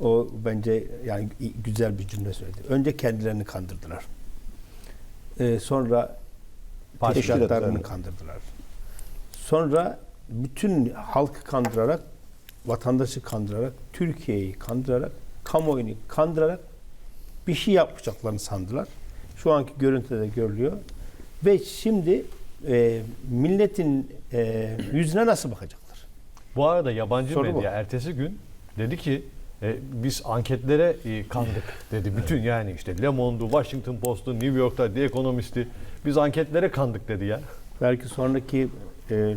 O bence yani güzel bir cümle söyledi. Önce kendilerini kandırdılar. Ee, sonra teşkilatlarını kandırdılar. Sonra bütün halkı kandırarak, vatandaşı kandırarak, Türkiye'yi kandırarak, kamuoyunu kandırarak bir şey yapacaklarını sandılar. Şu anki görüntüde de görülüyor. Ve şimdi e, milletin e, yüzüne nasıl bakacaklar? Bu arada yabancı Soru bu. medya ertesi gün dedi ki e, biz anketlere e, kandık dedi. Bütün yani işte Le Monde'u, Washington Post'u, New York'ta The Economist'i biz anketlere kandık dedi ya. Belki sonraki e,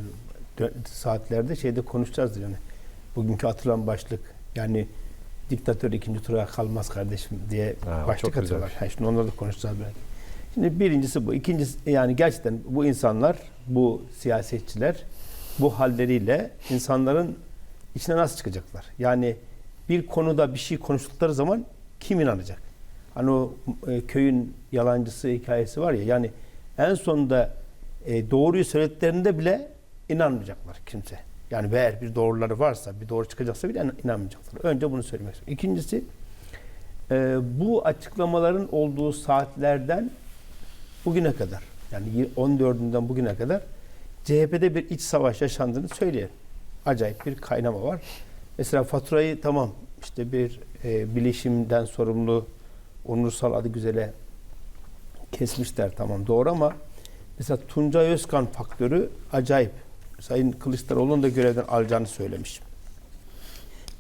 saatlerde şeyde konuşacağız yani. Bugünkü atılan başlık yani diktatör ikinci tura kalmaz kardeşim diye Ha, başlık atıyorlar. Ha, şimdi onları da konuşacağız belki. Şimdi birincisi bu. İkincisi yani gerçekten bu insanlar, bu siyasetçiler bu halleriyle insanların içine nasıl çıkacaklar? Yani bir konuda bir şey konuştukları zaman kim inanacak? Hani o e, köyün yalancısı hikayesi var ya yani en sonunda e, doğruyu söylediklerinde bile inanmayacaklar kimse. Yani eğer bir doğruları varsa, bir doğru çıkacaksa bile inan- inanmayacaklar. Önce bunu söylemek istiyorum. İkincisi e, bu açıklamaların olduğu saatlerden bugüne kadar yani 14'ünden bugüne kadar CHP'de bir iç savaş yaşandığını söyleyelim. Acayip bir kaynama var. Mesela faturayı tamam işte bir e, bilişimden sorumlu Onursal adı güzele kesmişler tamam doğru ama mesela Tuncay Özkan faktörü acayip. Sayın Kılıçdaroğlu'nun da görevden alacağını söylemiş.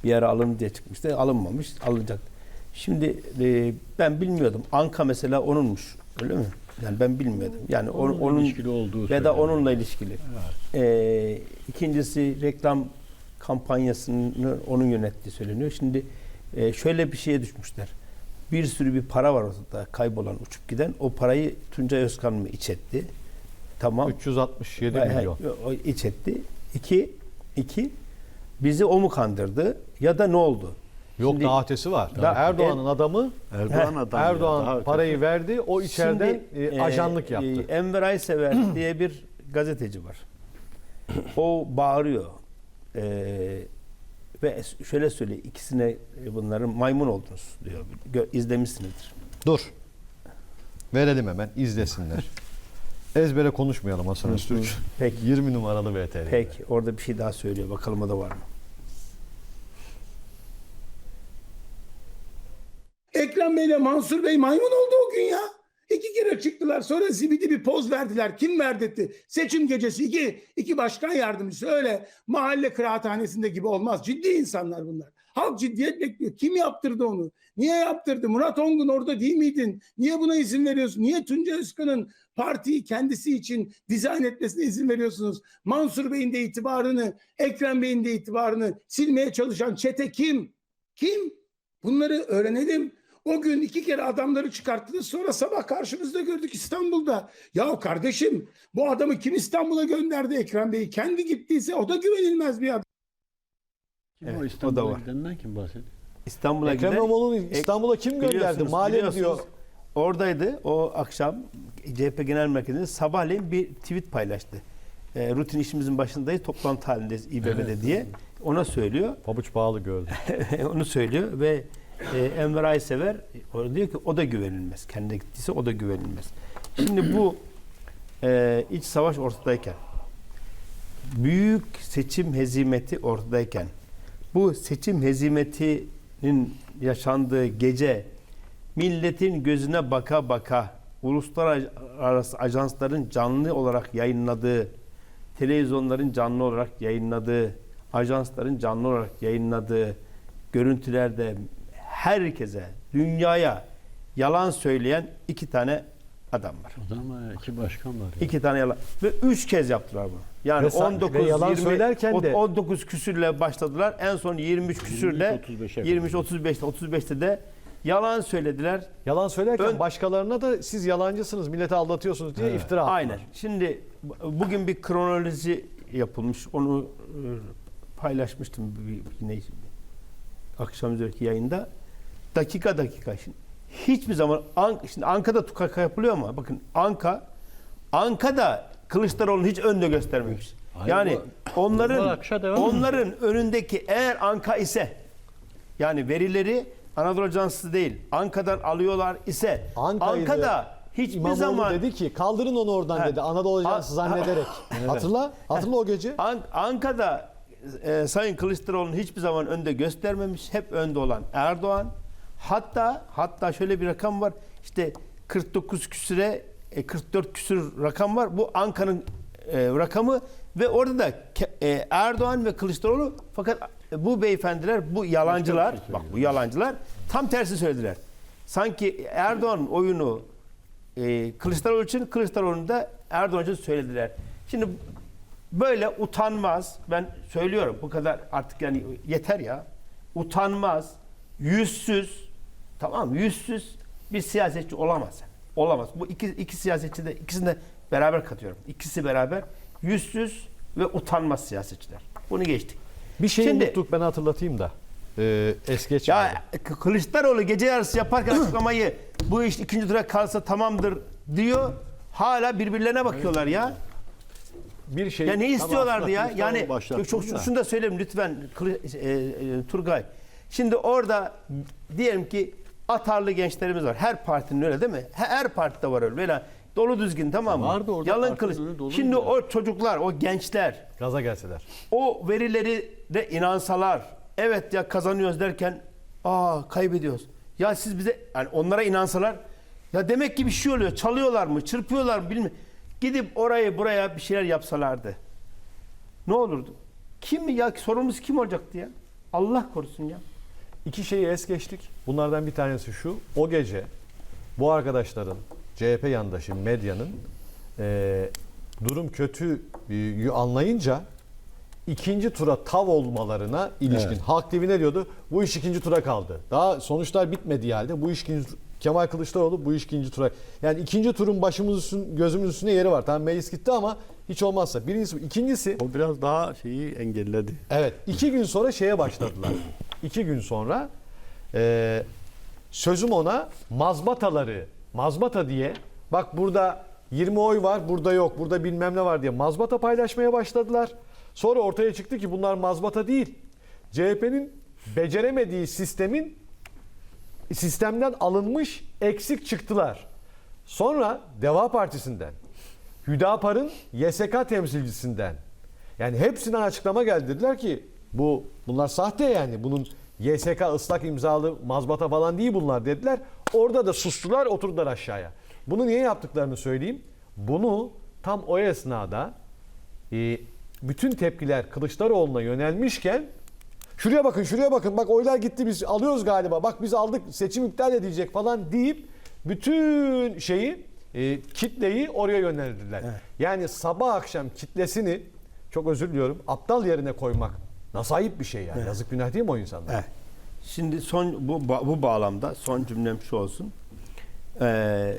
Bir ara alın diye çıkmıştı. Alınmamış. Alınacak. Şimdi e, ben bilmiyordum. Anka mesela onunmuş. Öyle mi? Yani ben bilmiyordum. Yani onun, Onunla onun ilişkili olduğu ya da onunla ilişkili. Ee, ikincisi reklam kampanyasını onun yönettiği söyleniyor. Şimdi e, şöyle bir şeye düşmüşler. Bir sürü bir para var ortada kaybolan uçup giden. O parayı Tuncay Özkan mı iç etti? Tamam. 367 Hay- hay, milyon. O iç etti. İki, iki bizi o mu kandırdı ya da ne oldu? Yok Şimdi- daha ötesi var. Da- Erdoğan'ın adamı Erdoğan adam ya, Erdoğan daha parayı ötesi. verdi. O içeriden Şimdi, e, ajanlık e, yaptı. e, Enver Aysever diye bir gazeteci var. O bağırıyor. E, ve şöyle söylüyor. ikisine bunların maymun oldunuz diyor. Gö- izlemişsinizdir. Dur. Verelim hemen izlesinler. Ezbere konuşmayalım Hasan Öztürk. Peki. 20 numaralı VTR. Peki. Orada bir şey daha söylüyor. Bakalım o da var mı? Ekrem Bey ile Mansur Bey maymun oldu o gün ya. İki kere çıktılar sonra zibidi bir poz verdiler. Kim verdirtti? Seçim gecesi iki, iki başkan yardımcısı öyle mahalle kıraathanesinde gibi olmaz. Ciddi insanlar bunlar. Halk ciddiyet bekliyor. Kim yaptırdı onu? Niye yaptırdı? Murat Ongun orada değil miydin? Niye buna izin veriyorsun? Niye Tuncay Özkan'ın partiyi kendisi için dizayn etmesine izin veriyorsunuz? Mansur Bey'in de itibarını, Ekrem Bey'in de itibarını silmeye çalışan çete kim? Kim? Bunları öğrenelim. O gün iki kere adamları çıkarttınız sonra sabah karşımızda gördük İstanbul'da. Ya kardeşim bu adamı kim İstanbul'a gönderdi Ekrem Bey? Kendi gittiyse o da güvenilmez bir adam. Kim Evet, o o da İstanbul'a var. gidenden kim bahsediyor? İstanbul'a Ekrem İmamoğlu'nu İstanbul'a kim gönderdi? Maliye diyor. Oradaydı. O akşam CHP Genel Merkezi'nde sabahleyin bir tweet paylaştı. E, rutin işimizin başındayız. Toplantı halindeyiz İBB'de diye. Ona söylüyor. Pabuç bağlı gördüm. Onu söylüyor ve e, Enver Aysever o diyor ki o da güvenilmez. Kendine gittiyse o da güvenilmez. Şimdi bu e, iç savaş ortadayken büyük seçim hezimeti ortadayken bu seçim hezimetinin yaşandığı gece milletin gözüne baka baka uluslararası ajansların canlı olarak yayınladığı televizyonların canlı olarak yayınladığı ajansların canlı olarak yayınladığı görüntülerde herkese dünyaya yalan söyleyen iki tane adam var. O zaman iki başkan var. Ya. İki tane yalan. Ve üç kez yaptılar bunu. Yani Ve sa- 19, ve yalan 20, söylerken de- 19 küsürle başladılar. En son 23 küsürle 23-35'e 23 35'te 35'te de yalan söylediler. Yalan söylerken Ön- başkalarına da siz yalancısınız, millete aldatıyorsunuz diye iftira attılar. Aynen. Şimdi bu- bugün bir kronoloji yapılmış. Onu e, paylaşmıştım yine akşam üzeriki yayında. Dakika dakika. Şimdi hiçbir zaman An- şimdi Anka'da tukaka yapılıyor ama bakın Anka Anka'da Kılıçdaroğlu'nu hiç önde göstermemiş. Hayır, yani bu- onların onların önündeki eğer Anka ise Yani verileri Anadolu Ajansı değil. Anka'dan alıyorlar ise Anka'ydı. Anka'da hiçbir İmamoğlu zaman dedi ki kaldırın onu oradan Ha. dedi Anadolu Ajansı zannederek. Hatırla. Hatırla o gece. An- Anka'da e, Sayın Kılıçdaroğlu'nu hiçbir zaman önde göstermemiş. Hep önde olan Erdoğan. Hatta hatta şöyle bir rakam var. İşte 49 küsüre e, 44 küsür rakam var. Bu Anka'nın e, rakamı ve orada da e, Erdoğan ve Kılıçdaroğlu fakat e, bu beyefendiler bu yalancılar bak bu yalancılar tam tersi söylediler. Sanki Erdoğan oyunu e, Kılıçdaroğlu için Kılıçdaroğlu'nu da Erdoğan için söylediler. Şimdi böyle utanmaz ben söylüyorum bu kadar artık yani yeter ya utanmaz yüzsüz tamam mı? yüzsüz bir siyasetçi olamaz olamaz bu iki, iki siyasetçi de ikisini de beraber katıyorum ikisi beraber yüzsüz ve utanmaz siyasetçiler bunu geçtik Bir şeyi Şimdi- unuttuk ben hatırlatayım da. Ee, es geçmeyelim. ya K- Kılıçdaroğlu gece yarısı yaparken açıklamayı bu iş ikinci tura kalsa tamamdır diyor hala birbirlerine bakıyorlar ya bir şey Ya ne istiyorlardı ya? Yani çok, da. şunu da söyleyeyim lütfen Kılı- e, e, Turgay. Şimdi orada diyelim ki atarlı gençlerimiz var. Her partinin öyle değil mi? Her, her partide var öyle. Böyle dolu düzgün tamam mı? Vardı orada Yalın kılıç. Şimdi ya. o çocuklar, o gençler gaza gelseler. o verileri de inansalar evet ya kazanıyoruz derken aa kaybediyoruz. Ya siz bize yani onlara inansalar ya demek ki bir şey oluyor. Çalıyorlar mı? Çırpıyorlar mı? Bilmiyorum. Gidip orayı buraya bir şeyler yapsalardı. Ne olurdu? Kim ya sorumlusu kim olacaktı ya? Allah korusun ya. İki şeyi es geçtik. Bunlardan bir tanesi şu. O gece bu arkadaşların CHP yandaşı medyanın eee, durum kötü e, anlayınca ikinci tura tav olmalarına ilişkin. Evet. Halk TV ne diyordu? Bu iş ikinci tura kaldı. Daha sonuçlar bitmediği halde bu iş ikinci Kemal Kılıçdaroğlu bu iş ikinci tura. Yani ikinci turun başımız üstün, gözümüz üstüne yeri var. Tamam meclis gitti ama hiç olmazsa. Birincisi. İkincisi O biraz daha şeyi engelledi. Evet. iki gün sonra şeye başladılar. İki gün sonra e, sözüm ona mazbataları, mazbata diye bak burada 20 oy var, burada yok, burada bilmem ne var diye mazbata paylaşmaya başladılar. Sonra ortaya çıktı ki bunlar mazbata değil. CHP'nin beceremediği sistemin sistemden alınmış eksik çıktılar. Sonra Deva Partisi'nden, Hüdapar'ın YSK temsilcisinden yani hepsinden açıklama geldi. Dediler ki bu bunlar sahte yani. Bunun YSK ıslak imzalı mazbata falan değil bunlar dediler. Orada da sustular oturdular aşağıya. Bunu niye yaptıklarını söyleyeyim. Bunu tam o esnada e, bütün tepkiler Kılıçdaroğlu'na yönelmişken şuraya bakın şuraya bakın bak oylar gitti biz alıyoruz galiba bak biz aldık seçim iptal edilecek falan deyip bütün şeyi e, kitleyi oraya yöneldiler. Yani sabah akşam kitlesini çok özür diliyorum aptal yerine koymak nasıl ayıp bir şey yani yazık günah değil mi o insanlar? Evet. Şimdi son bu bu bağlamda son cümlem şu olsun. Ee,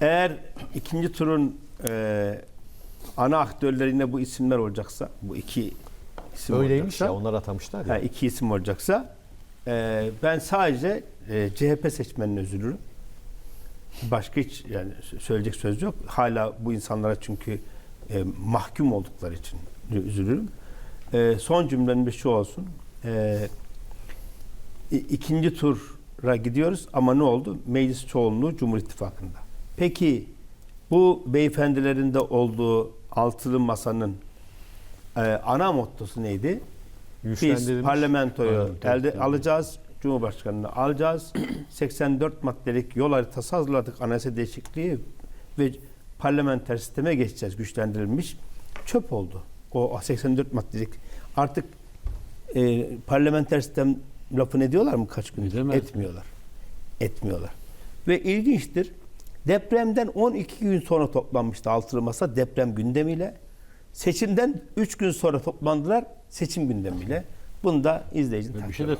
eğer ikinci turun e, ana aktörlerine bu isimler olacaksa, bu iki isim Öyleymiş olacaksa, ya onlar atamışlar ya. ha, iki isim olacaksa e, ben sadece e, CHP seçmenine üzülürüm. Başka hiç yani söyleyecek söz yok. Hala bu insanlara çünkü e, mahkum oldukları için üzülürüm. E, son cümlenin bir şu olsun. E, ikinci tura gidiyoruz ama ne oldu? Meclis çoğunluğu Cumhur İttifakı'nda. Peki bu beyefendilerin de olduğu altılı masanın e, ana mottosu neydi? Biz parlamentoyu Parlamento elde sistemi. alacağız. Cumhurbaşkanını alacağız. 84 maddelik yol haritası hazırladık. Anayasa değişikliği ve parlamenter sisteme geçeceğiz. Güçlendirilmiş. Çöp oldu. O 84 maddelik. Artık e, parlamenter sistem lafını ediyorlar mı kaç gündür? Etmiyorlar. Etmiyorlar. Ve ilginçtir. Depremden 12 gün sonra toplanmıştı altılı masa deprem gündemiyle. Seçimden 3 gün sonra toplandılar seçim gündemiyle. Bunu da izleyicinin takdiri şey de